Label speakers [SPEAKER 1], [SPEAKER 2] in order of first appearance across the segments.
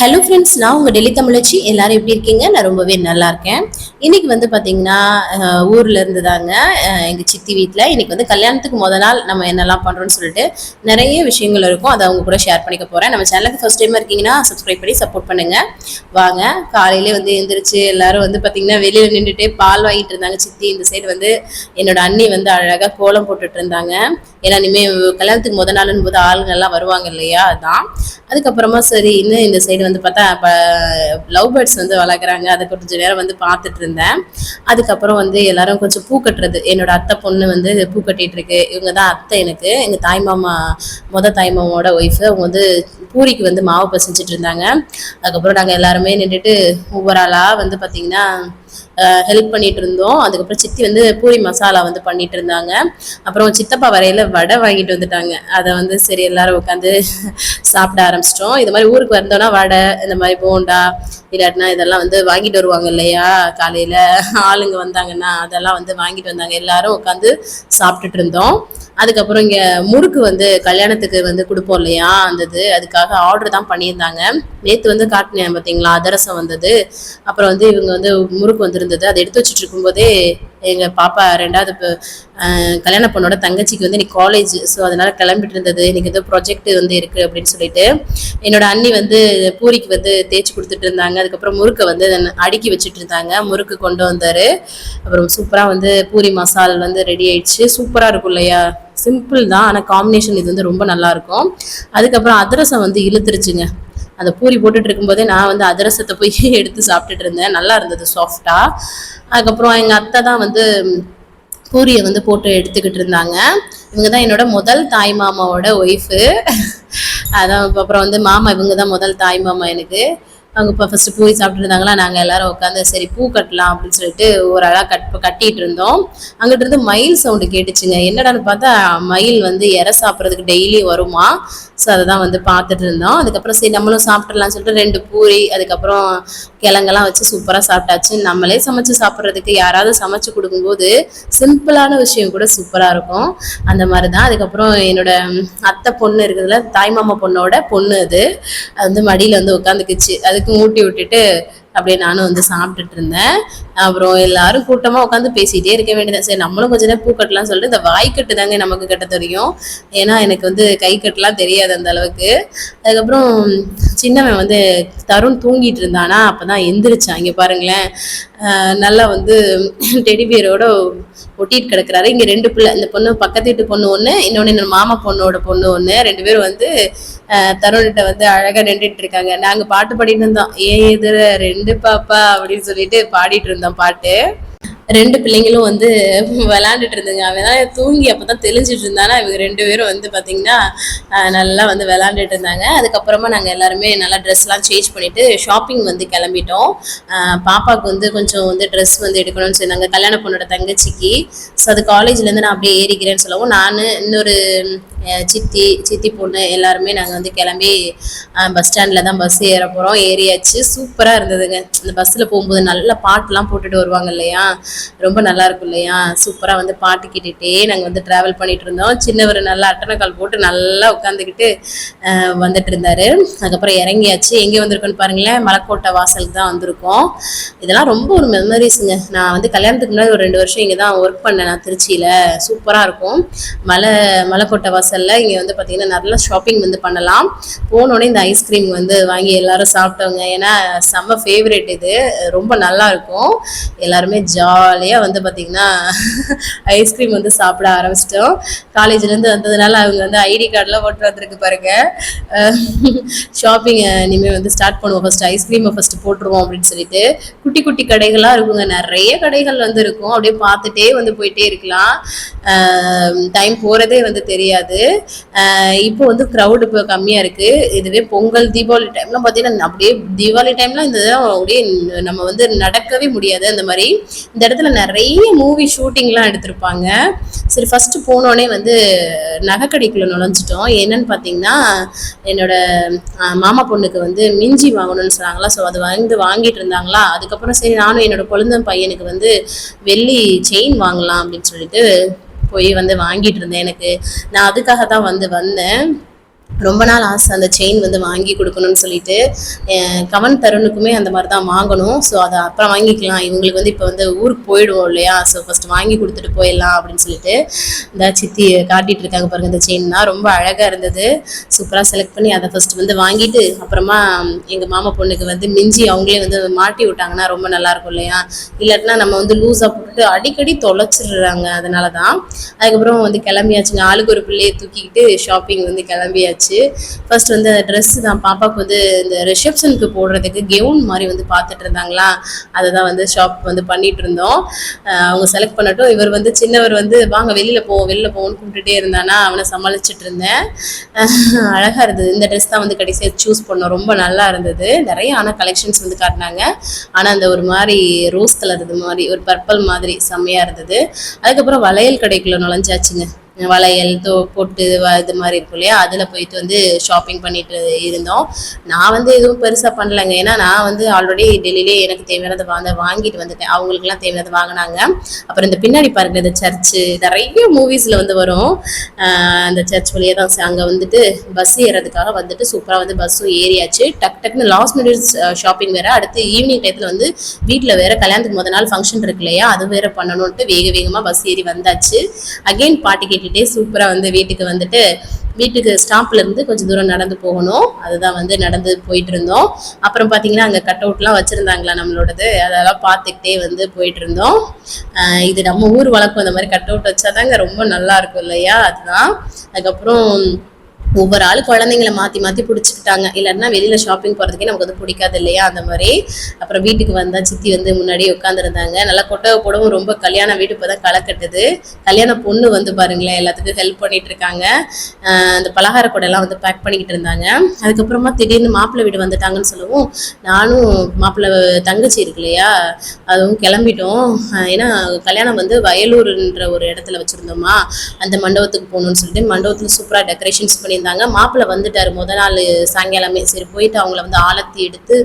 [SPEAKER 1] Hello friends நான் உங்கள் டெல்லி தமிழச்சி. எல்லாரும் எப்படி இருக்கீங்க? நான் ரொம்பவே நல்லா இருக்கேன். இன்னைக்கு வந்து பார்த்தீங்கன்னா ஊரில் இருந்து தாங்க எங்கள் சித்தி வீட்டில் இன்னைக்கு வந்து கல்யாணத்துக்கு முத நாள் நம்ம என்னெல்லாம் பண்ணுறோம்னு சொல்லிட்டு நிறைய விஷயங்கள் இருக்கும். அதை அவங்க கூட ஷேர் பண்ணிக்க போகிறேன் நம்ம சேனலுக்கு ஃபஸ்ட் டைம் இருக்கீங்கன்னா சப்ஸ்கிரைப் பண்ணி சப்போர்ட் பண்ணுங்கள் வாங்க காலையிலே வந்து எழுந்திரிச்சு எல்லாரும் வந்து பார்த்தீங்கன்னா வெளியில் நின்றுட்டு பால் வாங்கிட்டு இருந்தாங்க சித்தி. இந்த சைடு வந்து என்னோட அண்ணி வந்து அழகாக கோலம் போட்டுட்டு இருந்தாங்க. ஏன்னா இனிமேல் கல்யாணத்துக்கு முத நாளுன்னு போது ஆளுங்கள்லாம் வருவாங்க இல்லையா? அதான். அதுக்கப்புறமா சரி இன்னும் இந்த சைடு வந்து பார்த்தா இப்போ லவ் பேர்ட்ஸ் வந்து வளர்க்குறாங்க. அதை கொஞ்சம் நேரம் வந்து பார்த்துட்டு இருந்தேன். அதுக்கப்புறம் வந்து எல்லாரும் கொஞ்சம் பூ கட்டுறது. என்னோட அத்தை பொண்ணு வந்து பூ கட்டிட்டு இருக்கு. இவங்க தான் அத்தை எனக்கு. எங்கள் தாய் மாமா மொத தாய் மாமாவோட ஒய்ஃபு அவங்க வந்து பூரிக்கு வந்து மாவு பசிச்சுட்டு இருந்தாங்க. அதுக்கப்புறம் நாங்கள் எல்லாருமே நின்றுட்டு ஒவ்வொரு ஆளாக வந்து பார்த்திங்கன்னா ஹெல்ப் பண்ணிட்டு இருந்தோம் அதுக்கப்புறம் சித்தி வந்து பூரி மசாலா வந்து பண்ணிட்டு இருந்தாங்க அப்புறம் சித்தப்பா வரையில வடை வாங்கிட்டு வந்துட்டாங்க. அதை வந்து சரி எல்லாரும் உட்காந்து சாப்பிட ஆரம்பிச்சிட்டோம். இது மாதிரி ஊருக்கு வந்தோம்னா வடை இந்த மாதிரி போண்டா இல்லாட்டினா இதெல்லாம் வந்து வாங்கிட்டு வருவாங்க இல்லையா? காலையில ஆளுங்க வந்தாங்கன்னா அதெல்லாம் வந்து வாங்கிட்டு வந்தாங்க. எல்லாரும் உட்காந்து சாப்பிட்டுட்டு இருந்தோம் அதுக்கப்புறம் இங்க முறுக்கு வந்து கல்யாணத்துக்கு வந்து கொடுப்போம் இல்லையா? அந்த இது அதுக்காக ஆர்டர் தான் பண்ணியிருந்தாங்க. நேத்து வந்து காட்டினேன் பார்த்தீங்களா அதரசம் வந்தது. அப்புறம் வந்து இவங்க வந்து முறுக்கு இருந்தது. அதை எடுத்து வச்சுட்டு இருக்கும்போதே எங்க பாப்பா ரெண்டாவது கல்யாண பொண்ணோட தங்கச்சிக்கு வந்து இன்னைக்கு காலேஜ் ஸோ அதனால கிளம்பிட்டு இருந்தது. இன்னைக்கு ஏதோ ப்ராஜெக்ட் வந்து இருக்கு அப்படின்னு சொல்லிட்டு. என்னோட அண்ணி வந்து பூரிக்கு வந்து தேய்ச்சி கொடுத்துட்டு இருந்தாங்க. அதுக்கப்புறம் முறுக்கை வந்து அடுக்கி வச்சுட்டு இருந்தாங்க. முறுக்கு கொண்டு வந்தாரு. அப்புறம் சூப்பரா வந்து பூரி மசால் வந்து ரெடி ஆயிடுச்சு. சூப்பரா இருக்கும் இல்லையா? சிம்பிள் தான். ஆனால் காம்பினேஷன் இது வந்து ரொம்ப நல்லா இருக்கும். அதுக்கப்புறம் அதிரசம் வந்து இழுத்துருச்சுங்க. அந்த பூரி போட்டுட்டு இருக்கும்போதே நான் வந்து அதிரசத்தை போய் எடுத்து சாப்பிட்டுட்டு இருந்தேன் நல்லா இருந்தது சாஃப்டா அதுக்கப்புறம் எங்க அத்தை தான் வந்து பூரியை வந்து போட்டு எடுத்துக்கிட்டு இருந்தாங்க இவங்க தான் என்னோட முதல் தாய் மாமாவோட ஒய்ஃபு அதான் அப்புறம் வந்து மாமா இவங்க தான் முதல் தாய் மாமா எனக்கு. அவங்க இப்போ ஃபஸ்ட்டு பூரி சாப்பிட்டு இருந்தாங்களா? நாங்கள் எல்லாரும் உட்காந்து சரி பூ கட்டலாம் அப்படின்னு சொல்லிட்டு ஒரு அழகாக கட் கட்டிட்டு இருந்தோம். அங்கிட்டு இருந்து மயில் சவுண்டு கேட்டுச்சுங்க. என்னடான்னு பார்த்தா மயில் வந்து இறை சாப்பிட்றதுக்கு டெய்லி வருமா? ஸோ அதை தான் வந்து பார்த்துட்டு இருந்தோம். அதுக்கப்புறம் சரி நம்மளும் சாப்பிட்றலாம்னு சொல்லிட்டு ரெண்டு பூரி அதுக்கப்புறம் கிழங்கெல்லாம் வச்சு சூப்பராக சாப்பிட்டாச்சு. நம்மளே சமைச்சு சாப்பிட்றதுக்கு யாராவது சமைச்சு கொடுக்கும்போது சிம்பிளான விஷயம் கூட சூப்பராக இருக்கும். அந்த மாதிரி தான் அதுக்கப்புறம் என்னோட அத்தை பொண்ணு இருக்குதுல தாய் மாமா பொண்ணோட பொண்ணு அது. அது வந்து மடியில் வந்து உட்காந்துக்குச்சு. அதுக்கு மூட்டி விட்டுட்டு அப்படியே நானும் வந்து சாப்பிட்டுட்டு இருந்தேன். அப்புறம் எல்லாரும் கூட்டமாக உட்காந்து பேசிகிட்டே இருக்க வேண்டியதான் சரி நம்மளும் கொஞ்ச நேரம் பூ கட்டலாம் சொல்லிட்டு இந்த வாய்க்கட்டு தாங்க நமக்கு கட்ட தெரியும். ஏன்னா எனக்கு வந்து கை கட்டலாம் தெரியாது அந்த அளவுக்கு. அதுக்கப்புறம் சின்னவன் வந்து தருண் தூங்கிட்டு இருந்தானா அப்பதான் எந்திரிச்சான். இங்கே பாருங்களேன். நல்லா வந்து டெடிபியரோட ஒட்டிட்டு கிடக்குறாரு. இங்கே ரெண்டு பிள்ளை இந்த பொண்ணு பக்கத்து வீட்டு பொண்ணு ஒன்று இன்னொன்று என்னோட மாமா பொண்ணோட பொண்ணு ஒன்று ரெண்டு பேரும் வந்து தருண்கிட்ட வந்து அழகாக நின்றுட்டு இருக்காங்க. நாங்கள் பாட்டு பாடிட்டு இருந்தோம். ஏ எதிர ரெண்டு ரெண்டு பாப்பா அப்படின்னு சொல்லிட்டு பாடிட்டு இருந்தோம் பாட்டு. ரெண்டு பிள்ளைங்களும் வந்து விளாண்டுட்டு இருந்துங்க. அவன் தான் தூங்கி அப்பதான் தெளிஞ்சிட்டு இருந்தானா. இவங்க ரெண்டு பேரும் வந்து பாத்தீங்கன்னா நல்லா வந்து விளாண்டுட்டு இருந்தாங்க. அதுக்கப்புறமா நாங்க எல்லாருமே நல்லா ட்ரெஸ்லாம் சேஞ்ச் பண்ணிட்டு ஷாப்பிங் வந்து கிளம்பிட்டோம். பாப்பாவுக்கு வந்து கொஞ்சம் வந்து ட்ரெஸ் வந்து எடுக்கணும்னு சொன்னாங்க. கல்யாண பொண்ணோட தங்கச்சிக்கு. ஸோ அது காலேஜ்ல இருந்து நான் அப்படியே ஏறிக்கிறேன்னு சொல்லவும் நான் இன்னொரு சித்தி சித்தி பொண்ணு எல்லாருமே நாங்கள் வந்து கிளம்பி பஸ் ஸ்டாண்டில் தான் பஸ் ஏற போகிறோம் ஏறியாச்சு. சூப்பராக இருந்ததுங்க. இந்த பஸ்ஸில் போகும்போது நல்ல பாட்டுலாம் போட்டுட்டு வருவாங்க இல்லையா? ரொம்ப நல்லா இருக்கும் இல்லையா? சூப்பராக வந்து பாட்டு கேட்டுகிட்டே நாங்கள் வந்து ட்ராவல் பண்ணிகிட்டு இருந்தோம். சின்னவர் நல்லா அட்டனக்கால் போட்டு நல்லா உட்காந்துக்கிட்டு வந்துட்டு இருந்தாரு. அதுக்கப்புறம் இறங்கியாச்சு. எங்கே வந்திருக்கோன்னு பாருங்களேன். மலைக்கோட்டை வாசலுக்கு தான் வந்திருக்கோம். இதெல்லாம் ரொம்ப ஒரு மெமரிஸுங்க நான் வந்து கல்யாணத்துக்கு முன்னாடி ஒரு ரெண்டு வருஷம் இங்கே தான் ஒர்க் பண்ணேன். நான் திருச்சியில். சூப்பராக இருக்கும். மலை மலைக்கோட்டை வாசலில் இங்கே வந்து பார்த்தீங்கன்னா நல்லா ஷாப்பிங் வந்து பண்ணலாம். போனோடனே இந்த ஐஸ்கிரீம் வந்து வாங்கி எல்லாரும் சாப்பிட்டோங்க ஏன்னா செம்ம ஃபேவரெட் இது. ரொம்ப நல்லா இருக்கும். எல்லாருமே ஜாலியாக வந்து பார்த்திங்கன்னா ஐஸ்கிரீம் வந்து சாப்பிட ஆரம்பிச்சிட்டோம். காலேஜ்லேருந்து வந்ததுனால அவங்க வந்து ஐடி கார்டெலாம் போட்டு வந்திருக்கு பாருங்க. ஷாப்பிங் இனிமேல் வந்து ஸ்டார்ட் பண்ணுவோம். ஃபர்ஸ்ட் ஐஸ்கிரீமை ஃபர்ஸ்ட் போட்டுருவோம் அப்படின்னு சொல்லிட்டு. குட்டி குட்டி கடைகளாக இருக்குங்க. நிறைய கடைகள் வந்து இருக்கும். அப்படியே பார்த்துட்டே வந்து போயிட்டே இருக்கலாம். டைம் போகிறதே வந்து தெரியாது. இருந்தது இப்போ வந்து க்ரௌடு இப்போ கம்மியாக இருக்குது இதுவே பொங்கல் தீபாவளி டைம்லாம் பார்த்தீங்கன்னா அப்படியே தீபாவளி டைம்லாம் இந்த அப்படியே நம்ம வந்து நடக்கவே முடியாது. அந்த மாதிரி இந்த இடத்துல நிறைய மூவி ஷூட்டிங்லாம் எடுத்திருப்பாங்க. சரி ஃபஸ்ட்டு போனோடனே வந்து நகைக்கடிக்குள்ளே நுழைஞ்சிட்டோம். என்னன்னு பார்த்தீங்கன்னா என்னோட மாமா பொண்ணுக்கு வந்து மிஞ்சி வாங்கணும்னு சொன்னாங்களா. ஸோ அது வந்து வாங்கிட்டு இருந்தாங்களா. அதுக்கப்புறம் சரி நானும் என்னோட குழந்தை பையனுக்கு வந்து வெள்ளி செயின் வாங்கலாம் அப்படின்னு சொல்லிட்டு போய் வந்து வாங்கிட்டு இருந்தேன் எனக்கு. நான் அதுக்காக தான் வந்து வந்தேன். ரொம்ப நாள் ஆசை அந்த செயின் வந்து வாங்கி கொடுக்கணும்னு சொல்லிட்டு கவன் தருணுக்குமே அந்த மாதிரி தான் வாங்கணும். ஸோ அதை அப்புறம் வாங்கிக்கலாம். இவங்களுக்கு வந்து இப்போ வந்து ஊருக்கு போயிடுவோம் இல்லையா? ஸோ ஃபஸ்ட் வாங்கி கொடுத்துட்டு போயிடலாம் அப்படின்னு சொல்லிட்டு இந்த சித்தி காட்டிட்டு இருக்காங்க பாருங்க இந்த செயின் தான். ரொம்ப அழகாக இருந்தது. சூப்பராக செலக்ட் பண்ணி அதை ஃபஸ்ட் வந்து வாங்கிட்டு அப்புறமா எங்கள் மாமா பொண்ணுக்கு வந்து மிஞ்சி அவங்களே வந்து மாட்டி விட்டாங்கன்னா ரொம்ப நல்லா இருக்கும் இல்லையா? இல்லாட்டினா நம்ம வந்து லூஸாக போட்டுட்டு அடிக்கடி தொலைச்சிடுறாங்க. அதனால தான் அதுக்கப்புறம் வந்து கிளம்பியாச்சுங்க. ஆளுக்கு ஒரு பிள்ளையை தூக்கிக்கிட்டு ஷாப்பிங் வந்து கிளம்பியாச்சு. ஃபர்ஸ்ட் வந்து அந்த ட்ரெஸ் தான் பாப்பாவுக்கு வந்து இந்த ரிசப்ஷனுக்கு போடுறதுக்கு கெவுன் மாதிரி வந்து பார்த்துட்டு இருந்தாங்களா? அதை தான் வந்து ஷாப் வந்து பண்ணிட்டு இருந்தோம். அவங்க செலக்ட் பண்ணட்டும். இவர் வந்து சின்னவர் வந்து வாங்க வெளியில் போவோம் வெளியில் போவோம்னு கூப்பிட்டுட்டே இருந்தானா? அவனை சமாளிச்சுட்டு இருந்தேன். அழகாக இருந்தது. இந்த ட்ரெஸ் தான் வந்து கடைசியாக சூஸ் பண்ணோம். ரொம்ப நல்லா இருந்தது. நிறைய ஆனால் கலெக்ஷன்ஸ் வந்து காட்டினாங்க. ஆனால் அந்த ஒரு மாதிரி ரோஸ் கலர் இது மாதிரி ஒரு பர்பிள் மாதிரி செம்மையாக இருந்தது. அதுக்கப்புறம் வளையல் கடைக்குள்ளே நுழைஞ்சாச்சுங்க. வளையல் தோ பொட்டு இது மாதிரி இருக்கும் இல்லையா? அதில் போயிட்டு வந்து ஷாப்பிங் பண்ணிட்டு இருந்தோம். நான் வந்து எதுவும் பெருசாக பண்ணலைங்க. ஏன்னா நான் வந்து ஆல்ரெடி டெல்லியிலே எனக்கு தேவையானதை வாங்க வாங்கிட்டு வந்துட்டேன். அவங்களுக்குலாம் தேவையானதை வாங்கினாங்க. அப்புறம் இந்த பின்னாடி பாருங்க இந்த சர்ச்சு நிறைய மூவிஸில் வந்து வரும். அந்த சர்ச் வழியாக தான் அங்கே வந்துட்டு பஸ் ஏறதுக்காக வந்துட்டு சூப்பராக வந்து பஸ்ஸும் ஏறியாச்சு. டக் டக்குன்னு லாஸ்ட் மினிட்ஸ் ஷாப்பிங் வேறு. அடுத்து ஈவினிங் டைத்தில் வந்து வீட்டில் வேற கல்யாணத்துக்கு முத நாள் ஃபங்க்ஷன் இருக்கு இல்லையா? அது வேற பண்ணணும்ட்டு வேக வேகமாக பஸ் ஏறி வந்தாச்சு. அகைன் பாட்டு கேட்டுட்டே சூப்பராக வந்து வீட்டுக்கு வந்துட்டு வீட்டுக்கு ஸ்டாப்ல இருந்து கொஞ்சம் தூரம் நடந்து போகணும். அதுதான் வந்து நடந்து போயிட்டு இருந்தோம். அப்புறம் பார்த்தீங்கன்னா அங்கே கட் அவுட்லாம் வச்சுருந்தாங்களா நம்மளோடது? அதெல்லாம் பார்த்துக்கிட்டே வந்து போயிட்டு இருந்தோம். இது நம்ம ஊர் வழக்கம் இந்த மாதிரி கட் அவுட் வச்சாதாங்க ரொம்ப நல்லா இருக்கும் இல்லையா? அதுதான். அதுக்கப்புறம் ஒவ்வொரு ஆள் குழந்தைங்களை மாற்றி மாற்றி பிடிச்சிக்கிட்டாங்க. இல்லைன்னா வெளியில் ஷாப்பிங் போகிறதுக்கே நமக்கு வந்து பிடிக்காது இல்லையா? அந்த மாதிரி. அப்புறம் வீட்டுக்கு வந்தால் சித்தி வந்து முன்னாடியே உட்காந்துருந்தாங்க நல்லா கொட்டை போடவும் ரொம்ப கல்யாண வீடு இப்போ தான் களை கட்டுது. கல்யாண பொண்ணு வந்து பாருங்களேன் எல்லாத்துக்கும் ஹெல்ப் பண்ணிட்டு இருக்காங்க. அந்த பலகார கூடையெல்லாம் வந்து பேக் பண்ணிக்கிட்டு இருந்தாங்க. அதுக்கப்புறமா திடீர்னு மாப்பிள்ளை வீடு வந்துட்டாங்கன்னு சொல்லவும் நானும் மாப்பிள்ளை தங்கச்சி இருக்கு இல்லையா? அதுவும் கிளம்பிட்டோம். ஏன்னா கல்யாணம் வந்து வயலூர்ன்ற ஒரு இடத்துல வச்சுருந்தோமா? அந்த மண்டபத்துக்கு போகணும்னு சொல்லிட்டு மண்டபத்தில் சூப்பராக டெக்கரேஷன்ஸ் சொல்லியிருந்தாங்க. மாப்பிள்ளை வந்துட்டார். முத நாள் சாயங்காலமே சரி போயிட்டு அவங்கள வந்து ஆலத்தி எடுத்து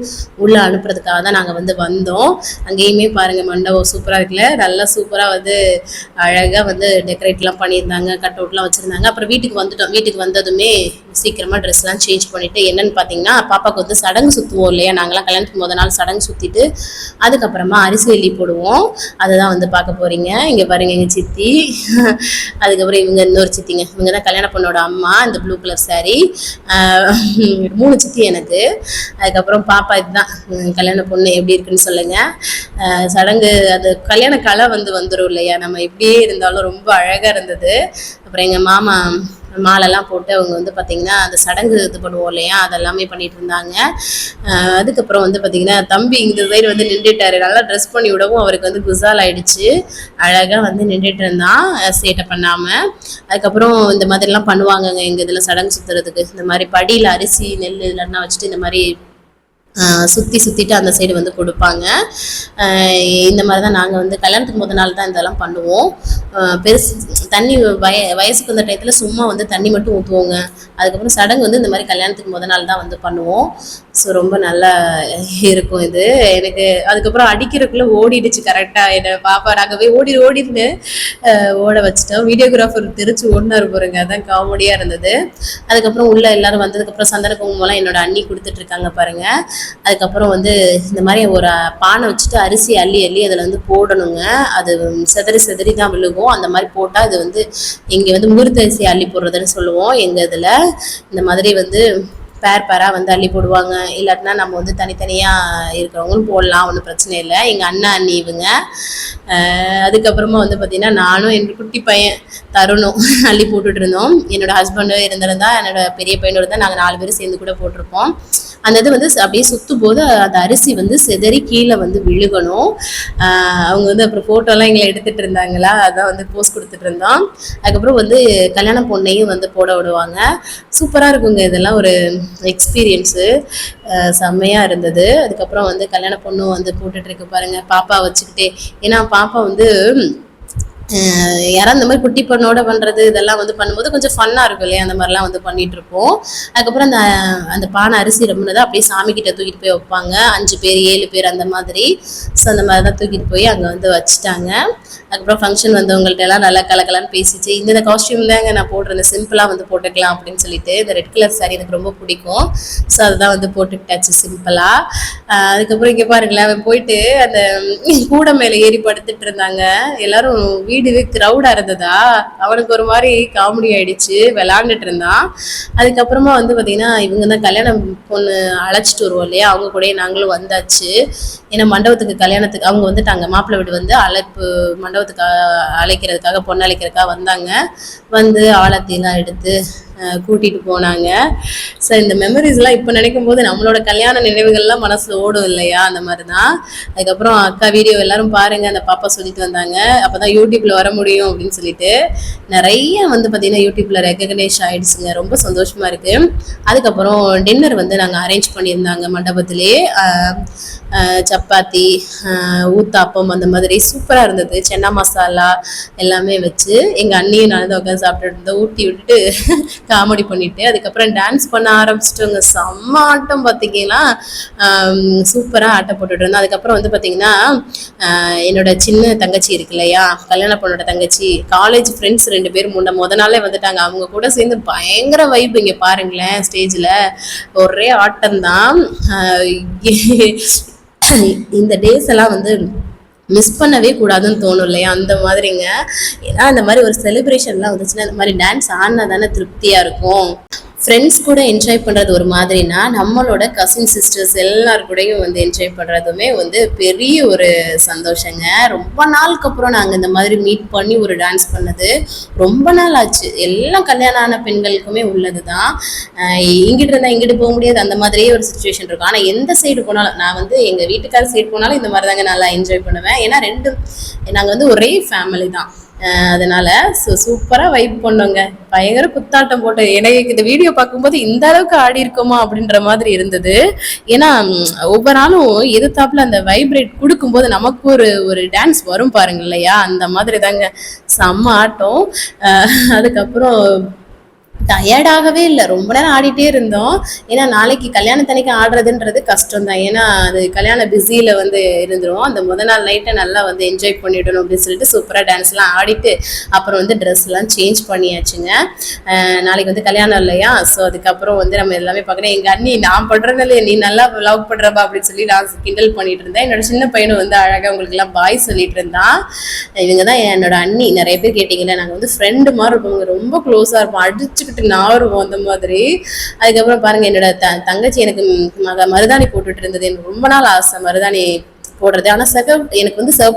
[SPEAKER 1] உள்ளே அனுப்புறதுக்காக தான் நாங்கள் வந்து வந்தோம். அங்கேயுமே பாருங்க மண்டபம் சூப்பராக இருக்குல்ல? நல்லா சூப்பராக வந்து அழகாக வந்து டெக்கரேட்லாம் பண்ணியிருந்தாங்க கட் அவுட்லாம் வச்சுருந்தாங்க. அப்புறம் வீட்டுக்கு வந்துட்டோம். வீட்டுக்கு வந்ததுமே சீக்கிரமாக ட்ரெஸ்லாம் சேஞ்ச் பண்ணிவிட்டு என்னென்னு பார்த்தீங்கன்னா பாப்பாவுக்கு வந்து சடங்கு சுற்றுவோம் இல்லையா? நாங்களாம் கல்யாணத்துக்கு முத நாள் சடங்கு சுற்றிட்டு அதுக்கப்புறமா அரிசி வெள்ளி போடுவோம். அதுதான் வந்து பார்க்க போகிறீங்க இங்கே பாருங்க எங்கள் சித்தி. அதுக்கப்புறம் இவங்க இன்னொரு சித்திங்க. இவங்க தான் கல்யாண பொண்ணோட அம்மா இந்த ப்ளூ கலர் சாரீ மூணு சித்தி எனக்கு. அதுக்கப்புறம் பாப்பா இதுதான். கல்யாண பொண்ணு எப்படி இருக்குன்னு சொல்லுங்கள் சடங்கு அது கல்யாண கலை வந்து வந்துடும் இல்லையா? நம்ம எப்படியே இருந்தாலும் ரொம்ப அழகாக இருந்தது. அப்புறம் எங்கள் மாமா மாலைலாம் போட்டு அவங்க வந்து பார்த்திங்கன்னா அந்த சடங்கு இது பண்ணுவோம் இல்லையா? அதெல்லாமே பண்ணிட்டு இருந்தாங்க. அதுக்கப்புறம் வந்து பார்த்திங்கன்னா தம்பி இந்த சைடு வந்து நின்றுட்டாரு. நல்லா ட்ரெஸ் பண்ணி விடவும் அவருக்கு வந்து குசால் ஆயிடுச்சு. அழகாக வந்து நின்றுட்டு இருந்தான் சேட்டை பண்ணாமல் அதுக்கப்புறம் இந்த மாதிரிலாம் பண்ணுவாங்கங்க. எங்கள் இதில் சடங்கு சுற்றுறதுக்கு இந்த மாதிரி படியில் அரிசி நெல் இதெல்லாம் வச்சுட்டு இந்த மாதிரி சுற்றி சுற்றிட்டு அந்த சைடு வந்து கொடுப்பாங்க. இந்த மாதிரி தான் நாங்கள் வந்து கல்யாணத்துக்கு முத நாள் தான் இதெல்லாம் பண்ணுவோம். பெருசு தண்ணி வய வயசுக்கு வந்த டயத்தில் சும்மா வந்து தண்ணி மட்டும் ஊற்றுவோங்க அதுக்கப்புறம் சடங்கு வந்து இந்த மாதிரி கல்யாணத்துக்கு முத நாள் தான் வந்து பண்ணுவோம். ஸோ ரொம்ப நல்லா இருக்கும் இது. எனக்கு அதுக்கப்புறம் அடிக்கிறதுக்குள்ள ஓடிடுச்சு கரெக்டாக என்னை பாப்பா நாங்கள் போய் ஓடி ஓடின்னு ஓட வச்சுட்டோம். வீடியோகிராஃபர் தெரிச்சு ஓடினார் பாருங்க. அதான் காமெடியாக இருந்தது. அதுக்கப்புறம் உள்ள எல்லாரும் வந்ததுக்கப்புறம் சந்தன குங்குமம்லாம் என்னோட அண்ணி கொடுத்துட்ருக்காங்க பாருங்கள் பாருங்க. அதுக்கப்புறம் வந்து இந்த மாதிரி ஒரு பானை வச்சுட்டு அரிசி அள்ளி அள்ளி அதில் வந்து போடணுங்க. அது செதறி செதறி தான் விழுகும். அந்த மாதிரி போட்டால் அது வந்து இங்கே வந்து முகூர்த்த அரிசி அள்ளி போடுறதுன்னு சொல்லுவோம். எங்கள் இதில் இந்த மாதிரி வந்து பேர் பேராக வந்து அள்ளி போடுவாங்க. இல்லாட்டினா நம்ம வந்து தனித்தனியாக இருக்கிறவங்களும் போடலாம் ஒன்றும் பிரச்சனை இல்லை. எங்கள் அண்ணா அண்ணி இவங்க. அதுக்கப்புறமா வந்து பார்த்திங்கன்னா நானும் என் குட்டி பையன் தருணும். அள்ளி போட்டுட்டு இருந்தோம். என்னோட ஹஸ்பண்டு இருந்திருந்தா என்னோட பெரிய பையனோட தான் நாங்கள் நாலு பேரும் சேர்ந்து கூட போட்டிருப்போம். அந்த இது வந்து அப்படியே சுற்றும் போது அந்த அரிசி வந்து சிதறி கீழே வந்து விழுகணும். அவங்க வந்து அப்புறம் ஃபோட்டோலாம் எங்களை எடுத்துட்டு இருந்தாங்களா? அதான் வந்து போஸ்ட் கொடுத்துட்டு இருந்தோம் அதுக்கப்புறம் வந்து கல்யாண பொண்ணையும் வந்து போட விடுவாங்க. சூப்பராக இருக்குங்க. இதெல்லாம் ஒரு எக்ஸ்பீரியன்ஸு செம்மையாக இருந்தது. அதுக்கப்புறம் வந்து கல்யாண பொண்ணும் வந்து போட்டுட்ருக்கு பாருங்கள் பாப்பா வச்சுக்கிட்டே. ஏன்னா பாப்பா வந்து யாராவது இந்த மாதிரி குட்டி பொண்ணோட பண்ணுறது இதெல்லாம் வந்து பண்ணும்போது கொஞ்சம் ஃபன்னாக இருக்கும் இல்லையா? அந்த மாதிரிலாம் வந்து பண்ணிட்டு இருப்போம் அதுக்கப்புறம் அந்த அந்த பானை அரிசி ரொம்பினதை அப்படியே சாமிக்கிட்ட தூக்கிட்டு போய் வைப்பாங்க. அஞ்சு பேர் ஏழு பேர் அந்த மாதிரி. ஸோ அந்த மாதிரி தான் தூக்கிட்டு போய் அங்கே வந்து வச்சுட்டாங்க. அதுக்கப்புறம் ஃபங்க்ஷன் வந்தவங்கள்ட்ட எல்லாம் நல்லா கலக்கலான்னு பேசிச்சு இந்த காஸ்டியூம் தாங்க நான் போடுறேன் சிம்பிளாக வந்து போட்டுக்கலாம் அப்படின்னு சொல்லிட்டு இந்த ரெட் கலர் சாரி எனக்கு ரொம்ப பிடிக்கும். ஸோ அதுதான் வந்து போட்டுக்கிட்டாச்சு சிம்பிளாக அதுக்கப்புறம் இங்கே பாருங்களேன் அவன் போயிட்டு அந்த கூடை மேலே ஏறி படுத்துட்டு இருந்தாங்க. எல்லாரும் வீடு க்ரௌடாக இருந்ததா? அவனுக்கு ஒரு மாதிரி காமெடி ஆயிடுச்சு விளாண்டுட்டு இருந்தான். அதுக்கப்புறமா வந்து பார்த்தீங்கன்னா இவங்க தான் கல்யாணம் பொண்ணு அழைச்சிட்டு வருவோம் இல்லையா? அவங்க கூடயே நாங்களும் வந்தாச்சு. ஏன்னா மண்டபத்துக்கு கல்யாணத்துக்கு அவங்க வந்துட்டாங்க. மாப்பிள்ளை வீடு வந்து அழைப்பு மண்டபத்துக்கு அழைக்கிறதுக்காக பொண்ணு அழைக்கிறதுக்காக வந்தாங்க. வந்து ஆலத்திலாம் எடுத்து கூட்டிகிட்டு போனாங்க. ஸோ இந்த மெமரிஸ்லாம் இப்போ நினைக்கும் போது நம்மளோட கல்யாண நினைவுகள்லாம் மனசில் ஓடும் இல்லையா? அந்த மாதிரி தான் அதுக்கப்புறம் அக்கா வீடியோ எல்லாரும் பாருங்கள் அந்த பாப்பா சொல்லிட்டு வந்தாங்க. அப்போ தான் யூடியூப்பில் வர முடியும் அப்படின்னு சொல்லிட்டு நிறைய வந்து பார்த்திங்கன்னா யூடியூப்பில் ரெக்கக்னைஸ் ஆகிடுச்சுங்க ரொம்ப சந்தோஷமாக இருக்குது அதுக்கப்புறம் டின்னர் வந்து நாங்கள் அரேஞ்ச் பண்ணியிருந்தாங்க மண்டபத்திலே. சப்பாத்தி ஊத்தாப்பம் அந்த மாதிரி சூப்பராக இருந்தது. சென்னா மசாலா எல்லாமே வச்சு எங்கள் அண்ணியும் நான் தான் உட்காந்து சாப்பிட்டுட்டு இருந்தோம். ஊட்டி விட்டுட்டு காமெடி பண்ணிட்டு அதுக்கப்புறம் டான்ஸ் பண்ண ஆரம்பிச்சிட்டோங்க செம்ம ஆட்டம் பார்த்தீங்கன்னா சூப்பராக ஆட்டம் போட்டுட்டு இருந்தோம். அதுக்கப்புறம் வந்து பார்த்தீங்கன்னா என்னோட சின்ன தங்கச்சி இருக்கு இல்லையா? கல்யாண பொண்ணோட தங்கச்சி காலேஜ் ஃப்ரெண்ட்ஸ் ரெண்டு பேரும் முன்ன முத நாளே வந்துட்டாங்க. அவங்க கூட சேர்ந்து பயங்கர வைப் இங்கே பாருங்களேன் ஸ்டேஜில் ஒரே ஆட்டம் தான் இந்த டேஸ் எல்லாம் வந்து மிஸ் பண்ணவே கூடாதுன்னு தோணும் இல்லையா? அந்த மாதிரிங்க. ஏன்னா இந்த மாதிரி ஒரு செலிப்ரேஷன்லாம் வந்துச்சுன்னா இந்த மாதிரி டான்ஸ் ஆடினா தானே திருப்தியாக இருக்கும். ஃப்ரெண்ட்ஸ் கூட என்ஜாய் பண்ணுறது ஒரு மாதிரினா நம்மளோட கசின் சிஸ்டர்ஸ் எல்லார் கூடயும் வந்து என்ஜாய் பண்ணுறதுமே வந்து பெரிய ஒரு சந்தோஷங்க. ரொம்ப நாளுக்கு அப்புறம் நாங்கள் இந்த மாதிரி மீட் பண்ணி ஒரு டான்ஸ் பண்ணது. ரொம்ப நாள் ஆச்சு. எல்லாம் கல்யாணம் ஆன பெண்களுக்குமே உள்ளது தான் இங்கிட்டு இருந்தால் இங்கிட்டு போக முடியாது. அந்த மாதிரியே ஒரு சுச்சுவேஷன் இருக்கும். ஆனால் எந்த சைடு போனாலும் நான் வந்து எங்கள் வீட்டுக்கார சைடு போனாலும் இந்த மாதிரி தாங்க நல்லா என்ஜாய் பண்ணுவேன். ஏன்னா ரெண்டு நாங்கள் வந்து ஒரே ஃபேமிலி தான். அதனால சு சூப்பராக வைப் பண்ணோங்க. பயங்கர குத்தாட்டம் போட்டு எனக்கு இந்த வீடியோ பார்க்கும்போது இந்த அளவுக்கு ஆடி இருக்கோமா அப்படின்ற மாதிரி இருந்தது. ஏன்னா ஒவ்வொரு நாளும் எதிர்த்தாப்புல அந்த வைப்ரேட் கொடுக்கும்போது நமக்கு ஒரு ஒரு டான்ஸ் வரும் பாருங்க இல்லையா? அந்த மாதிரி தாங்க. செம்ம ஆட்டம். அதுக்கப்புறம் டயர்டாகவே இல்லை. ரொம்ப நேரம் ஆடிட்டே இருந்தோம். ஏன்னா நாளைக்கு கல்யாணத்தன்னைக்கு ஆடுறதுன்றது கஷ்டம் தான் ஏன்னா அது கல்யாண பிஸியில் வந்து இருந்துரும். அந்த முத நாள் நைட்டை நல்லா வந்து என்ஜாய் பண்ணிடணும் அப்படின்னு சொல்லிட்டு சூப்பராக டான்ஸ்லாம் ஆடிட்டு அப்புறம் வந்து ட்ரெஸ்லாம் சேஞ்ச் பண்ணியாச்சுங்க. நாளைக்கு வந்து கல்யாணம் இல்லையா? ஸோ அதுக்கப்புறம் வந்து நம்ம எல்லாமே பார்க்குறேன் எங்கள் அண்ணி நான் பண்ணுறதுனால நீ நல்லா லவ் பண்ணுறப்பா அப்படின்னு சொல்லி நான் கிண்டல் பண்ணிட்டு இருந்தேன். என்னோட சின்ன பையனும் வந்து அழகாக உங்களுக்குலாம் பாய் சொல்லிட்டு இருந்தான். இவங்க தான் என்னோட அண்ணி. நிறைய பேர் கேட்டிங்கன்னா நாங்கள் வந்து ஃப்ரெண்டு மாதிரி இருப்போம். ரொம்ப க்ளோஸாக இருப்போம். அடிச்சுக்கிட்டு நாருவோம் அந்த மாதிரி. அதுக்கப்புறம் பாருங்க என்னோட த தங்கச்சி எனக்கு மக மருதாணி போட்டுட்டு இருந்தது. எனக்கு ரொம்ப நாள் ஆசை மருதாணி போடுறது. ஆனால் செக எனக்கு வந்து செவ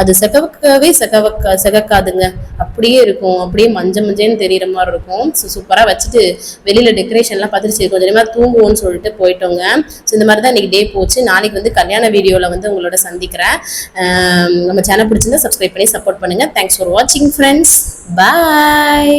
[SPEAKER 1] அது செகவக்கவே செகவக்க செகக்காதுங்க. அப்படியே இருக்கும். அப்படியே மஞ்ச மஞ்சன்னு தெரியிற மாதிரி இருக்கும். ஸோ சூப்பராக வச்சுட்டு வெளியில் டெக்கரேஷன்லாம் பார்த்துட்டு சரி கொஞ்சம் நேரமாக தூங்குவோம்னு சொல்லிட்டு போயிட்டோங்க. ஸோ இந்த மாதிரி தான் இன்னைக்கு டே போச்சு. நாளைக்கு வந்து கல்யாண வீடியோவில் வந்து உங்களோட சந்திக்கிறேன். நம்ம சேனல் பிடிச்சிருந்தா சப்ஸ்கிரைப் பண்ணி சப்போர்ட் பண்ணுங்கள் தேங்க்ஸ் ஃபார் வாட்சிங் ஃப்ரெண்ட்ஸ் பாய்